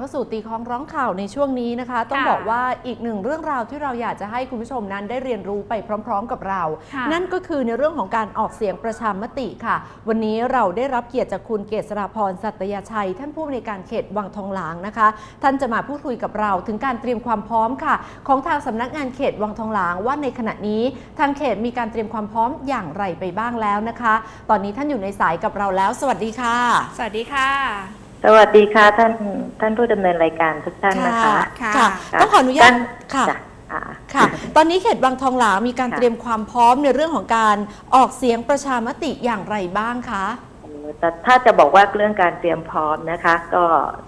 เข้าสู่ตีคล้องร้องข่าวในช่วงนี้นะคะ ต้องค่ะบอกว่าอีกหนึ่งเรื่องราวที่เราอยากจะให้คุณผู้ชมนั้นได้เรียนรู้ไปพร้อม ๆ กับเราค่ะนั่นก็คือในเรื่องของการออกเสียงประชามติค่ะ วันนี้เราได้รับเกียรติจากคุณเกษราพรสัตยาชัย ท่านผู้อำนวยการเขตวังทองหลางนะคะ ท่านจะมาพูดคุยกับเราถึงการเตรียมความพร้อมค่ะ ของทางสำนักงานเขตวังทองหลางว่าในขณะนี้ทางเขตมีการเตรียมความพร้อมอย่างไรไปบ้างแล้วนะคะ ตอนนี้ท่านอยู่ในสายกับเราแล้ว สวัสดีค่ะ สวัสดีค่ะ สวัสดีค่ะท่านท่านผู้ดำเนินรายการทุกท่านนะคะค่ะ ค่ะ ต้องขออนุญาตค่ะ จ้ะอ่า ค่ะ ตอนนี้เขตวังทองหลางมีการค่ะ เตรียมความพร้อมในเรื่องของการออกเสียงประชามติอย่างไรบ้างคะเออ แต่ถ้าจะบอกว่าเรื่องการเตรียมพร้อมนะคะ ก็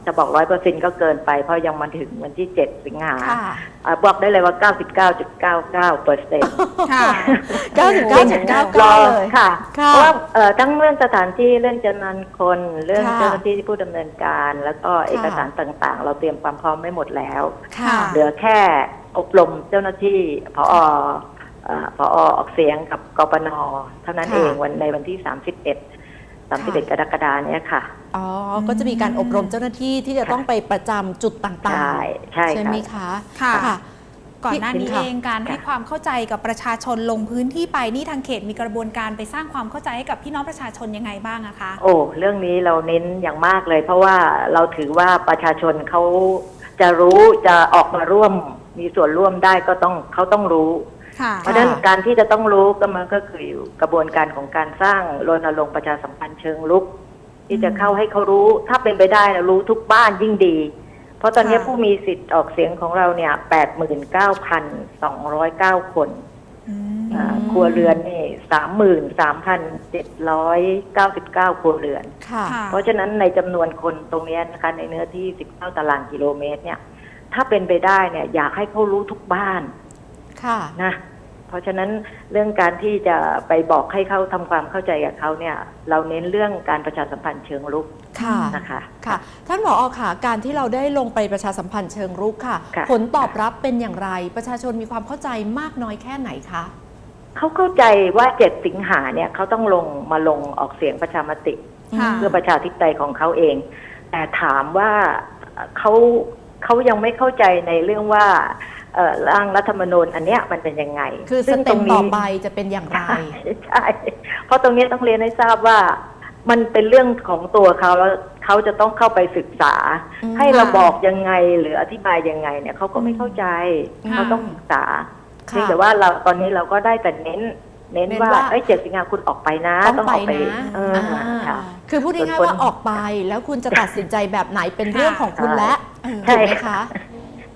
จะบอกร้อยเปอร์เซ็นก็เกินไป เพราะยังมาถึงวันที่เจ็ดสิงหาค่ะอ่าบอกได้เลยว่าเก้าสิบเก้าจุดเก้าเก้าเปอร์เซ็นต์ค่ะ99.99เลยค่ะค่ะเพราะว่าเอ่อทั้งเรื่องสถานที่เรื่องจำนวนคนเรื่องค่ะเจ้าหน้าที่ที่ผู้ดำเนินการ แล้วก็เอกสารต่างๆ เราเตรียมความพร้อมไม่หมดแล้วค่ะเหลือแค่อบรมเจ้าหน้าที่พอเอ่อพอออกเสียงกับกปนเท่านั้นค่ะเองวันในวันที่ 31 31กรกฎาเนี้ยค่ะ อ๋อ ก็จะมีการอบรมเจ้าหน้าที่ที่จะต้องไปประจำจุดต่างใช่ใช่ๆใช่ไหมค่ะคะ ค่ะ ก่อนหน้านี้ค่ะเองการให้ความเข้าใจกับประชาชนลงพื้นที่ไปนี่ทางเขตมีกระบวนการไปสร้างความเข้าใจให้กับพี่น้องประชาชนยังไงบ้างอะคะ โอ้ เรื่องนี้เราเน้นอย่างมากเลย เพราะว่าเราถือว่าประชาชนเขาจะรู้จะออกมาร่วม มีส่วนร่วมได้ก็ต้องเขาต้องรู้ ค่ะเพราะฉะนั้นการที่จะต้องรู้ก็มันก็คืออยู่กระบวนการของการสร้างรณรงค์ประชาสัมพันธ์เชิงลุก ที่จะเข้าให้เขารู้ถ้าเป็นไปได้นะรู้ทุกบ้านยิ่งดี เพราะตอนนี้ค่ะผู้มีสิทธิ์ออกเสียงของเราเนี่ยแปดหมื่นเก้าพันสองร้อยเก้าคนอืมอ่าครัวเรือนนี่สามหมื่นสามพันเจ็ดร้อยเก้าสิบเก้าครัวเรือนค่ะค่ะเพราะฉะนั้นในจำนวนคนตรงเนี้ยนะคะในเนื้อที่19ตารางกิโลเมตรเนี่ย ถ้าเป็นไปได้เนี่ยอยากให้เขารู้ทุกบ้าน ค่ะ นะ เพราะฉะนั้นเรื่องการที่จะไปบอกให้เขาทำความเข้าใจกับเขาเนี่ย เราเน้นเรื่องการประชาสัมพันธ์เชิงรุกค่ะ นะคะ ค่ะ ท่านผอค่ะ การที่เราได้ลงไปประชาสัมพันธ์เชิงรุกค่ะ ค่ะ ผลตอบรับเป็นอย่างไร ประชาชนมีความเข้าใจมากน้อยแค่ไหนคะ เขาเข้าใจว่า7สิงหาเนี่ยเขาต้องลงมาลงออกเสียงประชามติ ค่ะ เพื่อประชาธิปไตยของเขาเอง แต่ถามว่าเอ่อเขาเขายังไม่เข้าใจในเรื่องว่า เอ่อร่างรัฐธรรมนูญอันเนี้ยมันเป็นยังไงคือสซึ่งเต็ปรงต่อนี้ไปจะเป็นอย่างไร ใช่ใช่เพราะตรงนี้ต้องเรียนให้ทราบว่า มันเป็นเรื่องของตัวเขาแล้วเขาจะต้องเข้าไปศึกษา อืมให้เราค่ะบอกยังไงหรืออธิบายยังไงเนี่ยเขาก็ไม่เข้าใจค่ะ เขาต้องศึกษาค่ะเพียงแต่ว่าเราตอนนี้เราก็ได้แต่เน้น เน้นเน้นว่าว่า เอ้ยเจ็ดสิงหาคุณออกไปนะ ต้องอไปอกไปนะเอออ่าค่ะ คือพูดง่ายๆว่าออกไปแล้วคุณจะตัดสินใจแบบไหนเป็นเรื่องของคุณและใช่ ถูกไหมคะ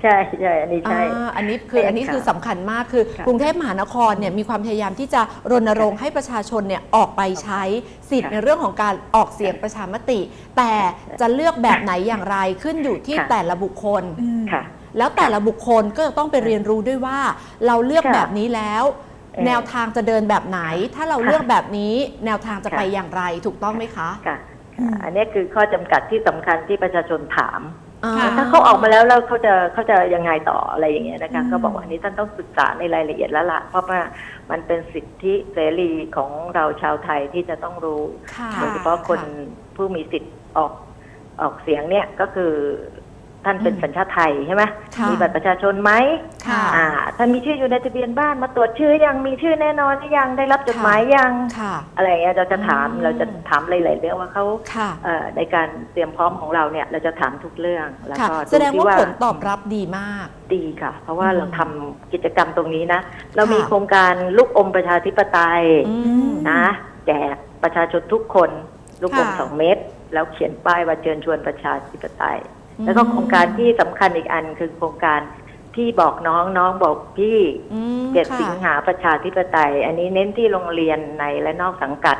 ใช่ใช่อันนี้ใช่ อ่าอันนี้คือใช่อันนี้ค่ะคือสำคัญมากคือ ค่ะกรุงเทพมหานครเนี่ยมีความพยายามที่จะรณรงค์ให้ประชาชนเนี่ยออกไปใช้สิทธิ์ค่ะในเรื่องของการออกเสียงประชามติ แต่จะเลือกแบบไหนอย่างไรขึ้นอยู่ที่ค่ะ แต่ละบุคคล อืม ค่ะ แล้วแต่ละบุคคลก็จะต้องไปเรียนรู้ด้วยว่า เราเลือกค่ะแบบนี้แล้ว เอ่อแนวทางจะเดินแบบไหน ถ้าเราค่ะเลือกแบบนี้แนวทางจะค่ะ ไปอย่างไรถูกต้องไหมคะ ค่ะอืม อันนี้คือข้อจำกัดที่สำคัญที่ประชาชนถาม อ่ค่ะถ้าเขาออกมาแล้วแล้วเขาจะเขาจะยังไงต่ออะไรอย่างเงี้ยนะคะอืมก็บอกว่าอันนี้ท่านต้องศึกษาในรายละเอียดแล้วล่ะเพราะว่ามันเป็นสิทธิเสรีของเราชาวไทยที่จะต้องรู้ค่ะโดยเฉพาะคนผู้มีสิทธิ์ออกออกเสียงเนี่ยก็คือ ท่านเป็นอืมสัญชาติไทยใช่ไหมค่ะมีบัตรประชาชนไหมค่ะ อ่าท่านมีชื่ออยู่ในทะเบียนบ้านมาตรวจชื่อยังมีชื่อแน่นอนหรือยังได้รับจดหมายยัง ค่ะ อะไรอย่างเงี้ยเราจะถามอืม เราจะถามหลายๆเรื่องว่าเขาค่ะเอ่อในการเตรียมพร้อมของเราเนี่ย เราจะถามทุกเรื่องแล้วค่ะ ก็แสดงที่ว่าผลตอบรับดีมาก ดีค่ะ เพราะว่าอืม เราทำกิจกรรมตรงนี้นะ เรามีค่ะโครงการลูกอมประชาธิปไตยอืม นะแจกประชาชนทุกคน ลูกอมค่ะ สองเม็ดแล้วเขียนป้ายว่าเชิญชวนประชาธิปไตย แล้วก็โครงการที่สำคัญอีกอันคือโครงการที่บอกน้องน้องบอกพี่อืมเจ็ดค่ะสิงหาประชาธิปไตย อันนี้เน้นที่โรงเรียนในและนอกสังกัด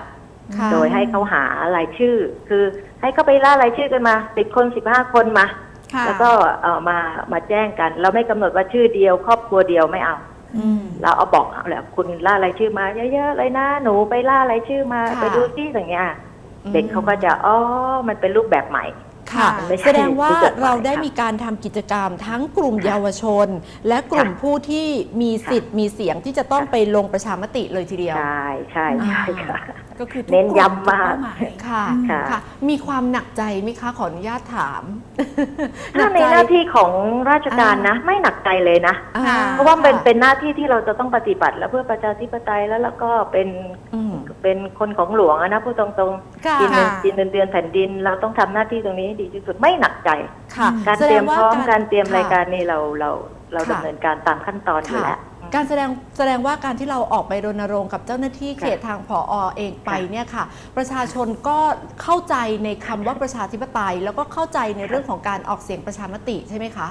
ค่ะโดยให้เขาหารายชื่อ คือให้เขาไปล่ารายชื่อกันมาสิบคนสิบห้าคนมาค่ะแล้วก็เออมามาแจ้งกัน เราไม่กำหนดว่าชื่อเดียว ครอบครัวเดียวไม่เอาอืมเราเอาบอกเอาแหละคุณล่ารายชื่อมาเยอะๆเลยนะหนูไปล่ารายชื่อมาค่ะไปดูซิอย่างเงี้ยอืมเด็กเขาก็จะอ๋อมันเป็นรูปแบบใหม่ คค่ะไม่ใช่แสดงว่าผู้กฎหมายเราได้ค่ะ มีการทำกิจกรรมทั้งกลุ่มเยาวชน และกลุ่มค่ะผู้ที่มีสิทธิ์มีเสียงที่จะต้องค่ะไปลงประชามติเลยทีเดียว ใช่ใช่ใช่ค่ะ ก็คือทุกเน้นกลุ่ย้ำมากทุเป้หยค่ะ อืม ค่ะ ค่ะ มีความหนักใจไหมคะ ขออนุญาตถาม ถ้าในหน้าที่ของราชการนะ ไม่หนักใจเลยนะ อ่ค่ะเพราะว่าเป็นค่เป็นหน้าที่ที่เราจะต้องปฏิบัติ แล้วเพื่อประชาธิปไตยแล้วแล้วก็เป็นอืม เป็นคนของหลวงอะนะพูดตรงค่ะๆกินเงินค่ะกินเงินเดือนแผ่นดิน เราต้องทำหน้าที่ตรงนี้ให้ดีที่สุดไม่หนักใจ ค่ะการแสเตดรียงมว่าพร้อมการเตรียมค่ะรายการนี่เราเราเราค่ะ ดำเนินการตามขั้นตอนอยู่ค่ะ แล้ว การแสดงแสดงว่าการที่เราออกไปรณรงค์กับเจ้าหน้าที่เขตทางผอเองไปค่ะเนี่ยค่ะ ประชาชนก็เข้าใจในคำว่าประชาธิปไตย แล้วก็เข้าใจในเรื่องของการออกเสียงประชามติใช่ไหมคะ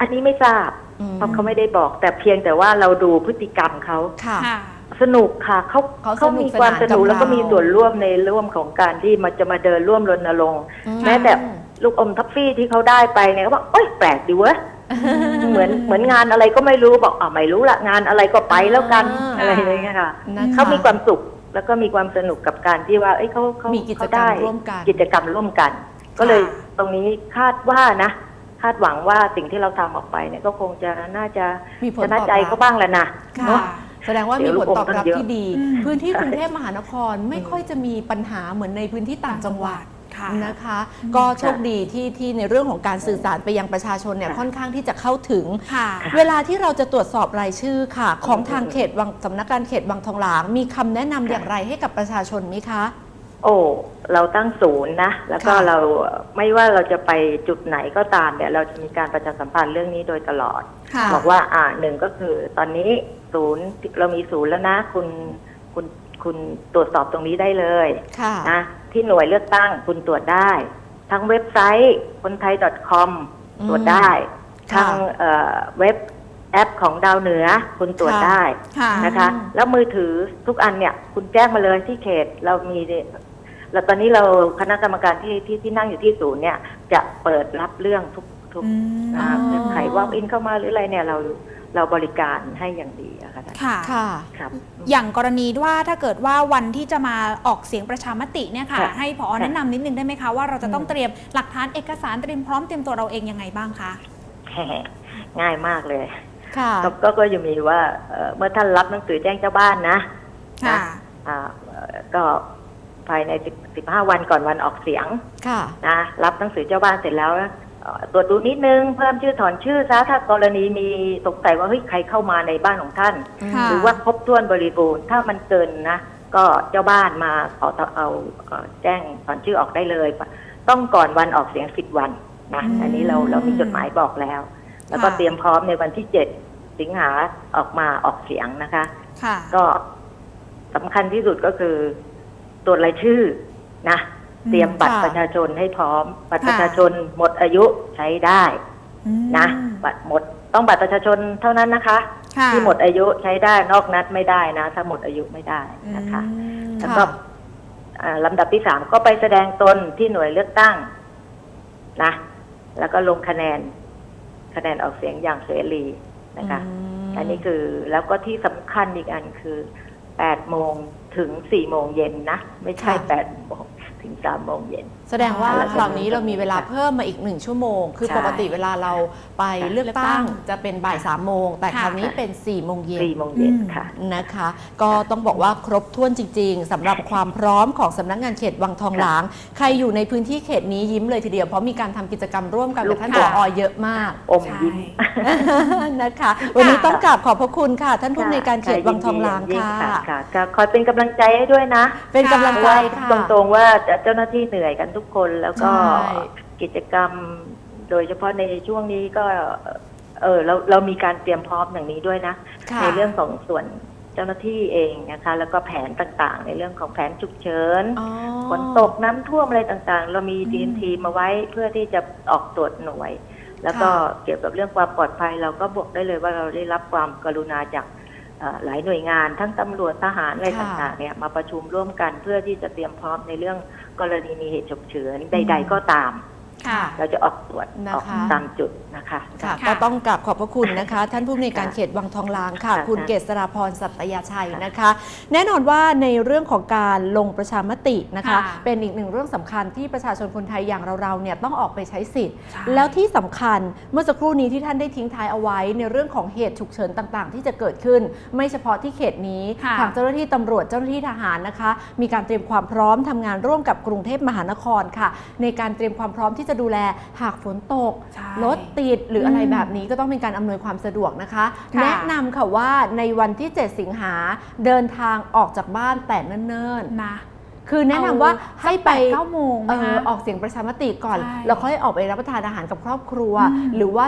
อันนี้ไม่ทราบอืมเพราะเขาไม่ได้บอก แต่เพียงแต่ว่าเราดูพฤติกรรมเขา ค่ะ ค่ะ สนุกค่ะเขาเขาเขามีความสสนุนุกกสนานแล้วก็กับมีเราส่วนร่วมในร่วมของการที่มันจะมาเดินร่วมรณรงค์อืแม้แต่ลูกอมทัฟฟี่ที่เขาได้ไปเนี่ยเขาบอกเอ้ยแปลกดีเว้ยเหมือนเหมือนงานอะไรก็ไม่รู้บอกอ่าไม่รู้ละงานอะไรก็ไปแล้วกันอ่าอะไรอย่างเงี้ยค่ะนะคะเขามีความสุขแล้วก็มีความสนุกกับการที่ว่า เอ้ยเขาเขามีกิจเขากรรมได้ร่วมกันกิจกรรมร่วมกัน ก็เลยตรงนี้คาดว่านะคาดหวังว่าสิ่งที่เราทำออกไปเนี่ยก็คงจะน่าจะมีผลชตนะอบใจรับเขาบ้างแหละนะค่ะเนาะ แสดงว่าเดี๋มียวผลตอบรับลูกอมตั้งเยอะที่ดีอืมพื้นที่กรุงเทพมหานครไม่ค่อยจะมีปัญหาเหมือนในพื้นที่ต่างจังหวัดค่ะนะคะ ก็โชคดีที่ที่ในเรื่องของการสื่อสารไปยังประชาชนเนี่ยค่ะค่อนข้างที่จะเข้าถึงค่ะเวลาที่เราจะตรวจสอบรายชื่อค่ะ ของทางเขตวังสำนักงานเขตวังทองหลางมีคำแนะนำอย่างไรให้กับประชาชนไหมคะ โอ้ เราตั้งศูนย์นะ แล้วก็ค่ะ เราไม่ว่าเราจะไปจุดไหนก็ตามเนี่ยเราจะมีการประชาสัมพันธ์เรื่องนี้โดยตลอด ค่ะ บอกว่าอ่าหนึ่งก็คือตอนนี้ศูนย์เรามีศูนย์แล้วนะ คุณคุณคุณตรวจสอบตรงนี้ได้เลยค่ะ นะที่หน่วยเลือกตั้งคุณตรวจได้ ทั้งเว็บไซต์คนไทย .com อืม ตรวจได้ ค่ะ ทางเอ่อเว็บแอปของดาวเหนือคุณตรวจค่ะ ได้ค่ะ นะคะอืมแล้วมือถือทุกอันเนี่ย คุณแจ้งมาเลยที่เขตเรามี แล้วตอนนี้เราคณะกรรมการที่ที่ที่นั่งอยู่ที่ศูนย์เนี่ย จะเปิดรับเรื่องทุกทุกอืม อ่าอ๋อใครว่าอินเข้ามาหรืออะไรเนี่ยเราเราบริการให้อย่างดีอะค่ะค่ะ ค่ะ ครับ อย่างกรณีว่าถ้าเกิดว่าวันที่จะมาออกเสียงประชามติเนี่ยค่ะ ค่ะให้พอค่ะ แนะนำนิดนึงได้ไหมคะว่าเราจะต้องอืมเตรียมหลักฐานเอกสารเตรียมพร้อมเตรียมตัวเราเองยังไงบ้างคะ ง่ายมากเลยค่ะ ก็ก็ก็จะมีว่าเอ่อเมื่อท่านรับหนังสือแจ้งเจ้าบ้านนะ ค่ะ อ่าเอ่อก็ ภายในสิบสิบห้าวันก่อนวันออกเสียงค่ะ นะรับหนังสือเจ้าบ้านเสร็จแล้วนะเอ่อตรวจดูนิดนึงเพิ่มชื่อถอนชื่อซะถ้ากรณีมีสงสัยว่าเฮ้ยใครเข้ามาในบ้านของท่าน ค่ะ หรือว่าครบถ้วนบริบูรณ์ถ้ามันเกินนะ ก็เจ้าบ้านมาเอาเอาเอาเอ่อแจ้งถอนชื่อออกได้เลย ต้องก่อนวันออกเสียงสิบวันนะอืมอันนี้เราเรามีจดหมายบอกแล้ว แล้วก็ค่ะ เตรียมพร้อมในวันที่เจ็ดสิงหาออกมาออกเสียงนะคะ ค่ะ ก็สำคัญที่สุดก็คือ ตรวจรายชื่อนะอืมเตรียมบัตรค่ะ ประชาชนให้พร้อม บัตรค่ะประชาชนหมดอายุใช้ได้อืมนะ บัตรหมดต้องบัตรประชาชนเท่านั้นนะคะ ค่ะที่หมดอายุใช้ได้นอกนัดไม่ได้นะ ถ้าหมดอายุไม่ได้นะคะ อืมแล้วก็อ่าลำดับที่สามก็ไปแสดงตนที่หน่วยเลือกตั้งนะ แล้วก็ลงคะแนน คะแนนออกเสียงอย่างเสรีนะคะ มอันนี้คือแล้วก็ที่สำคัญอีกอันคือแปดโมง ถึงสี่โมงเย็นนะ ไม่ใช่ค่ะ แปดโมงถึงสามโมงเย็น แสดงว่าอ่าคราวนี้เรามีเวลาเพิ่มมาอีกหนึ่งชั่วโมง คือใช่ปกติเวลาเราไปค่ะเลือกตั้งจะเป็นบ่ายสามโมง แต่ค่ะคราวนี้เป็น4ี่โมงเย็นสี่โมงเย็นอืมค่ะนะคะ ก็ต้องบอกว่าครบถ้วนจริง ๆสำหรับความพร้อมของสำนักงานเขตวังทองหลาง ใครอยู่ในพื้นที่เขตนี้ยิ้มเลยทีเดียวเพราะมีการทำกิจกรรมร่วมกันกับท่านผลูอกค้าเยอะมากอมยิ้มนะคะ วันนี้ต้องกราบขอบพระคุณค่ะ ท่านผู้อำนวยการเขตวังทองหลางยิ่ค่ะค่ะค่ะคอยเป็นกำลังใจให้ด้วยนะ เป็นกำลังเพใจราะว่าค่ะตรงๆว่าเจ้าหน้าที่เหนื่อยกันทุกคนแล้วก็ใช่ กิจกรรม โดยเฉพาะในช่วงนี้ก็ เออเราเรามีการเตรียมพร้อมอย่างนี้ด้วยนะ ค่ะ ในเรื่องของส่วนเจ้าหน้าที่เองนะคะ แล้วก็แผนต่างๆ ในเรื่องของแผนฉุกเฉินอ๋อ ฝนตกน้ำท่วมอะไรต่างๆ เรามีอืมดีนทีมาไว้เพื่อที่จะออกตรวจหน่วย แล้วก็ค่ะ เกี่ยวกับเรื่องความปลอดภัย เราก็บอกได้เลยว่าเราได้รับความกรุณาจากเอ่อ หลายหน่วยงานทั้งตำรวจทหารอะไรค่ะ ต่างๆเนี่ยมาประชุมร่วมกันเพื่อที่จะเตรียมพร้อมในเรื่องกรณีมีเหตุฉุกเฉินใด ๆ ก็ตาม ค่ะ เราจะออกตรวจนะคะ ออกตามจุดนะคะ ค่ะ ค่ะก็ต้องกราบขอบพระคุณนะคะ ท่านผู้ในวยการค่ะเขตวังทองหลางค่ะ ค่ะคุณค่ะเกษราพรสัตยาชัยค่ะนะคะ แน่นอนว่าในเรื่องของการลงประชามตินะคะ ค่ะ เป็นอีกหนึ่งเรื่องสำคัญที่ประชาชนคนไทยอย่างเราๆเนี่ยต้องออกไปใช้สิทธิ์ใช่แล้วที่สำคัญเมื่อสักครู่นี้ที่ท่านได้ทิ้งท้ายเอาไว้ ในเรื่องของเหตุฉุกเฉินต่างๆ ที่จะเกิดขึ้น ไม่เฉพาะที่เขตนี้ค่ะทางเจ้าหน้าที่ตำรวจเจ้าหน้าที่ทหารนะคะ มีการเตรียมความพร้อมทำงานร่วมกับกรุงเทพมหานครค่ะ ในการเตรียมความพร้อมที่จะดูแลหากฝนตกใช่รถติดหรืออะไรอืมแบบนี้ก็ต้องเป็นการอำนวยความสะดวกนะคะค่ะแนะนำค่ะว่าในวันที่ 7 สิงหาเดินทางออกจากบ้านแต่เนิ่นนะๆคือแนะนำว่าให้ไปสักแปดเก้าโมงเอนะคะอออกเสียงประชามติก่อนใช่แล้วค่อยออกไปรับประทานอาหารกับครอบครัวอืมหรือว่า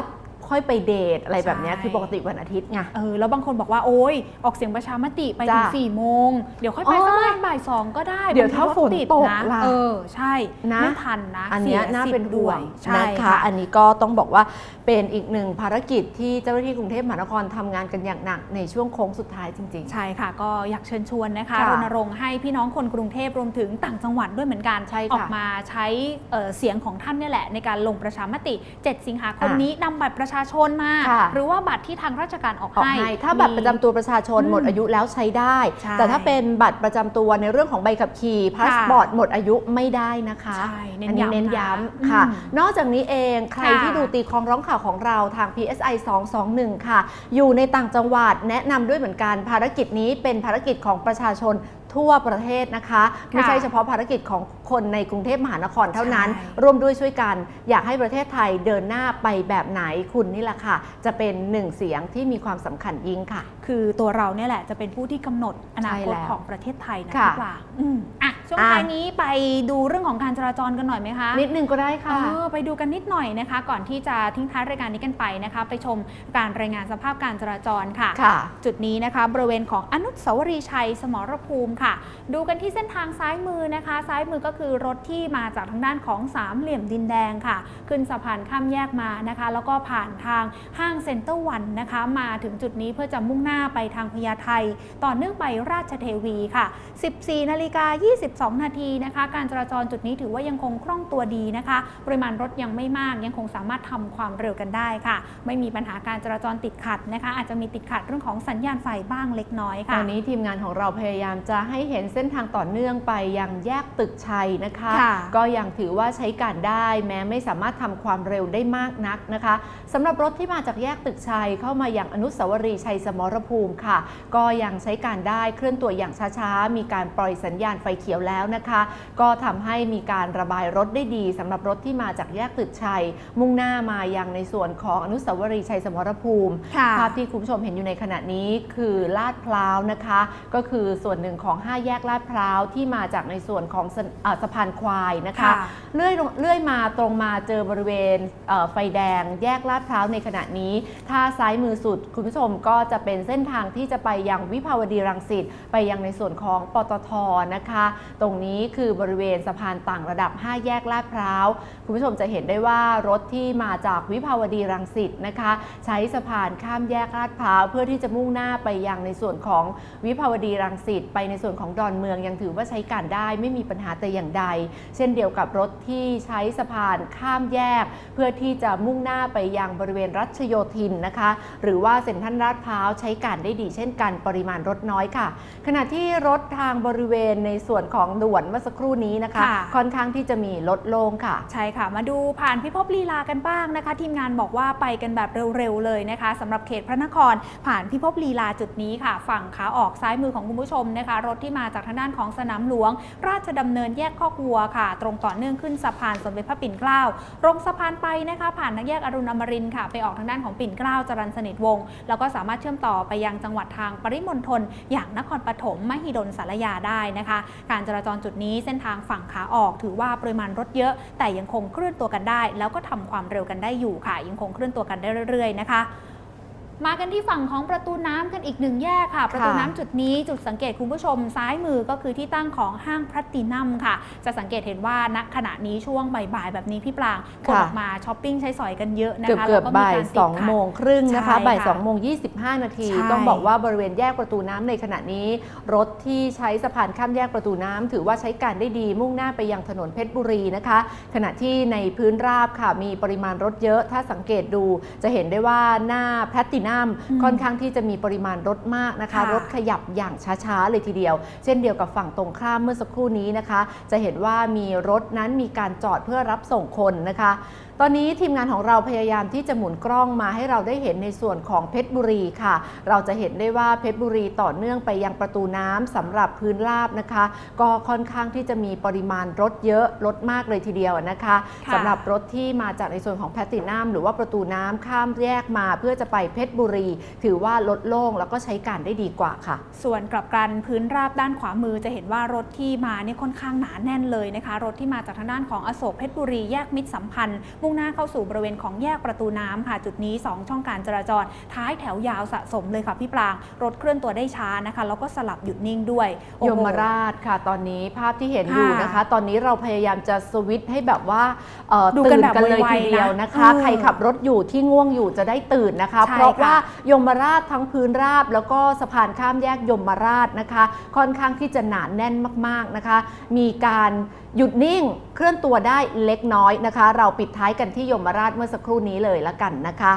ค่อยไปเดทอะไรแบบเนี้ยใช่คือปกติวันอาทิตย์ไงเออแล้วบางคนบอกว่าโอ๊ยออกเสียงประชามติไปถึงจ้ะสี่โมงเดี๋ยวค่อยไปอ๋อสักประมาณบ่ายสองก็ได้เดี๋ยวถ้าบงทีรถฝนติดตกนะล่ะเออใช่นะไม่ทันนะอันเนี้ยสียน่าเป็นสิทธิ์ห่วงด้วยใช่นะคะอันนี้ก็ต้องบอกว่าเป็นอีกหนึ่งภารกิจที่เจ้าหน้าที่กรุงเทพมหานครทำงานกันอย่างหนักในช่วงโค้งสุดท้ายจริงใช่ค่ะ ก็อยากเชิญชวนนะคะค่ะรณรงค์ให้พี่น้องคนกรุงเทพรวมถึงต่างจังหวัดด้วยเหมือนกันใช่ค่ะออกมาใช้เอ่อเสียงของท่านเนี่ยแหละ ในการลงประชามติ 7 สิงหาคมอะนี้นำบัตรประชาชนมา ค่ะ หรือว่าบัตรที่ทางราชการออกออกให้ให้ ถ้าบัตรประจำตัวประชาชนอืมหมดอายุแล้วใช้ได้ ใช่แต่ถ้าเป็นบัตรประจำตัวในเรื่องของใบขับขี่พาสปอร์ตหมดอายุไม่ได้นะคะใช่เน้นอันนี้ย้ำเน้นนะย้ำค่ะ อืมนอกจากนี้เองใครค่ะที่ดูตีคลองร้องข่าวของเราทาง PSI 221 ค่ะ อยู่ในต่างจังหวัดแนะนำด้วยเหมือนกันภารกิจนี้เป็นภารกิจของประชาชน ทั่วประเทศนะคะ ไม่ใช่เฉพาะภารกิจของคนในกรุงเทพมหานครเท่านั้นใช่ร่วมด้วยช่วยกัน อยากให้ประเทศไทยเดินหน้าไปแบบไหนคุณนี่แหละค่ะ จะเป็นหนึ่งเสียงที่มีความสำคัญยิ่งค่ะ คือตัวเราเนี่ยแหละจะเป็นผู้ที่กำหนดอนาคตใช่แล้วของประเทศไทยนะค่ะพี่ปลางอืมอะ ช่วงอะท้ายนี้ไปดูเรื่องของการจราจรกันหน่อยไหมคะ นิดนึงก็ได้เอค่ะอไปดูกันนิดหน่อยนะคะ ก่อนที่จะทิ้งท้ายรายการนี้กันไปนะคะ ไปชมการรายงานสภาพการจราจรค่ะค่ะจุดนี้นะคะบริเวณของอนุสาวรีย์ชัย สมรภูมิค่ะ ดูกันที่เส้นทางซ้ายมือนะคะ ซ้ายมือก็คือรถที่มาจากทางด้านของสามเหลี่ยมดินแดงค่ะ ขึ้นสะพานข้ามแยกมานะคะ แล้วก็ผ่านทางห้างเซ็นเตอร์วันนะคะ มาถึงจุดนี้เพื่อจะมุ่งหน้าไปทางพญาไทต่อเนื่องไปราชเทวีค่ะ 14นาฬิกา22นาทีนะคะ การจราจรจุดนี้ถือว่ายังคงคล่องตัวดีนะคะ ปริมาณรถยังไม่มากยังคงสามารถทำความเร็วกันได้ค่ะ ไม่มีปัญหาการจราจรติดขัดนะคะ อาจจะมีติดขัดเรื่องของสัญญาณไฟบ้างเล็กน้อยตค่ะอนนี้ทีมงานของเราพยายามจะให้เห็นเส้นทางต่อเนื่องไปยังแยกตึกชัยนะคะค่ะก็ยังถือว่าใช้การได้ แม้ไม่สามารถทำความเร็วได้มากนักนะคะสำหรับรถที่มาจากแยกตึกชัยเข้ามาอย่างอนุสาวรีย์ชัยสมรภูมิค่ะ ก็ยังใช้การได้เคลื่อนตัวอย่างช้าๆมีการปล่อยสัญญาณไฟเขียวแล้วนะคะ ก็ทำให้มีการระบายรถได้ดีสำหรับรถที่มาจากแยกตึกชัย มุ่งหน้ามายังในส่วนของอนุสาวรีย์ชัยสมรภูมิค่ะภาพที่คุณผู้ชมเห็นอยู่ในขณะนี้คือลาดพร้าวนะคะ ก็คือส่วนหนึ่งของ 5 แยกลาดพร้าวที่มาจากในส่วนของสะเอ่อสะพานควายนะคะค่ะเลื่อยลงเลื่อยมาตรงมาเจอบริเวณเอ่อไฟแดง แยกลาดพร้าวในขณะนี้ ถ้าซ้ายมือสุดคุณผู้ชมก็จะเป็นเส้นทางที่จะไปยังวิภาวดีรังสิตไปยังในส่วนของปตทนะคะตรงนี้คือบริเวณสะพานต่างระดับ 5 แยกลาดพร้าว คุณผู้ชมจะเห็นได้ว่ารถที่มาจากวิภาวดีรังสิตนะคะ ใช้สะพานข้ามแยกลาดพร้าวเพื่อที่จะมุ่งหน้าไปยังในส่วนของวิภาวดีรังสิตไปในส่วนของดอนเมืองยังถือว่าใช้การได้ไม่มีปัญหาแต่อย่างใด เช่นเดียวกับรถที่ใช้สะพานข้ามแยก เพื่อที่จะมุ่งหน้าไปยังบริเวณรัชโยธินนะคะ หรือว่าเซ็นทรัลลาดพร้าวใช้การได้ดี เช่นกันปริมาณรถน้อยค่ะ ขณะที่รถทางบริเวณในส่วนของด่วนเมื่อสักครู่นี้นะคะ ค่ะ ค่อนข้างที่จะมีลดลงค่ะ ใช่ค่ะ มาดูผ่านพิภพลีลากันบ้างนะคะ ทีมงานบอกว่าไปกันแบบเร็วๆเลยนะคะสำหรับเขตพระนครผ่านพิภพลีลาจุดนี้ค่ะ ฝั่งขาออกซ้ายมือของคุณผู้ชมนะคะ รถที่มาจากทางด้านของสนามหลวง ราชดำเนินแยกคอกวัวค่ะ ตรงต่อเนื่องขึ้นสะพานสมเด็จพระปิ่นเกล้าลงสะพานไปนะคะ ผ่านทางแยกอรุณอมรินทร์ค่ะ ไปออกทางด้านของปิ่นเกล้าจรัญสนิทวงศ์แล้วก็สามารถเชื่อมต่อไปยังจังหวัดทางปริมณฑลอย่างนครปฐมมหิดลสารยาได้นะคะ การจราจรจุดนี้เส้นทางฝั่งขาออกถือว่าปริมาณรถเยอะ แต่ยังคงเคลื่อนตัวกันได้ แล้วก็ทำความเร็วกันได้อยู่ค่ะ ยังคงเคลื่อนตัวกันได้เรื่อยๆนะคะ มากันที่ฝั่งของประตูน้ำกันอีกหนึ่งแยกค่ะ ประตูน้ำจุดนี้จุดสังเกตคุณผู้ชมซ้ายมือก็คือที่ตั้งของห้างพลัตตินัมค่ะ จะสังเกตเห็นว่าณขณะนี้ช่วงบ่ายๆแบบนี้พี่ปรางคนค่ะออกมาช้อปปิ้งใช้สอยกันเยอะนะเกือบคะเกือบแล้วมีบ่ายกรติดสองขัดโมงครึ่งนะคะใช่บ่ายค่ะสองโมงยี่สิบห้านาทีใช่ต้องบอกว่าบริเวณแยกประตูน้ำในขณะนี้ รถที่ใช้สะพานข้ามแยกประตูน้ำถือว่าใช้การได้ดีมุ่งหน้าไปยังถนนเพชรบุรีนะคะ ขณะที่ในพื้นราบค่ะมีปริมาณรถเยอะถ้าสังเกตดู จะเห็นได้ว่าหน้าแพลตตินัมอืมค่อนข้างที่จะมีปริมาณรถมากนะคะค่ะรถขยับอย่างช้าๆเลยทีเดียว เช่นเดียวกับฝั่งตรงข้ามเมื่อสักครู่นี้นะคะ จะเห็นว่ามีรถนั้นมีการจอดเพื่อรับส่งคนนะคะ ตอนนี้ทีมงานของเราพยายามที่จะหมุนกล้องมาให้เราได้เห็นในส่วนของเพชรบุรีค่ะ เราจะเห็นได้ว่าเพชรบุรีต่อเนื่องไปยังประตูน้ำสำหรับพื้นราบนะคะ ก็ค่อนข้างที่จะมีปริมาณรถเยอะรถมากเลยทีเดียวนะคะค่ะสำหรับรถที่มาจากในส่วนของแพลตตินัมหรือว่าประตูน้ำข้ามแยกมาเพื่อจะไปเพชรบุรี ถือว่ารถโล่งแล้วก็ใช้การได้ดีกว่าค่ะ ส่วนกลับกันพื้นราบด้านขวามือจะเห็นว่ารถที่มาเนี่ยค่อนข้างหนาแน่นเลยนะคะ รถที่มาจากทางด้านของอโศกเพชรบุรีแยกมิตรสัมพันธ์มุ่งหน้าเข้าสู่บริเวณของแยกประตูน้ำค่ะ จุดนี้ 2 ช่องการจราจร ท้ายแถวยาวสะสมเลยค่ะพี่ปราง รถเคลื่อนตัวได้ช้านะคะ แล้วก็สลับหยุดนิ่งด้วยโอ้ยโหมราชค่ะ ตอนนี้ภาพที่เห็นอยู่ค่ะนะคะ ตอนนี้เราพยายามจะสวิตช์ให้แบบว่าเอ่อดูกันตื่นแบบกันเลยไวๆทีเดียวนะคะนะเออใครขับรถอยู่ที่ง่วงอยู่จะได้ตื่นนะคะใช่เพราะค่ะว่ายมราชทั้งพื้นราบ แล้วก็สะพานข้ามแยกยมราชนะคะ ค่อนข้างที่จะหนาแน่นมาก ๆนะคะ มีการหยุดนิ่งเคลื่อนตัวได้เล็กน้อยนะคะ เราปิดท้ายกันที่ยมราชเมื่อสักครู่นี้เลยละกันนะคะ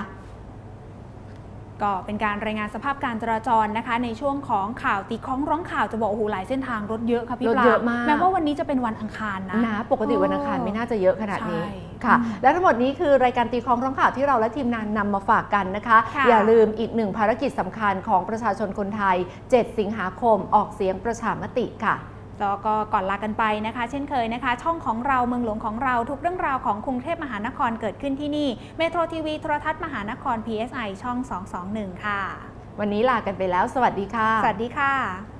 ก็เป็นการรายงานสภาพการจราจรนะคะ ในช่วงของข่าวตีคล้องร้องข่าวจะบอกโอ้โหหลายเส้นทางรถเยอะค่ะพี่รถปลาเยอะมากแม้ว่าวันนี้จะเป็นวันอังคารนะนะปกติวันอังคารไม่น่าจะเยอะขนาดนี้ใช่ค่ะอืมและทั้งหมดนี้คือรายการตีคล้องร้องข่าวที่เราและทีมงานนำมาฝากกันนะคะค่ะอย่าลืมอีกหนึ่งภารกิจสำคัญของประชาชนคนไทย 7 สิงหาคมออกเสียงประชามติค่ะ แล้วก็ก่อนลากันไปนะคะ เช่นเคยนะคะ ช่องของเราเมืองหลวงของเราทุกเรื่องราวของกรุงเทพมหานครเกิดขึ้นที่นี่เมโทรทีวีโทรทัศน์มหานคร PSI ช่อง 221 ค่ะ วันนี้ลากันไปแล้ว สวัสดีค่ะ สวัสดีค่ะ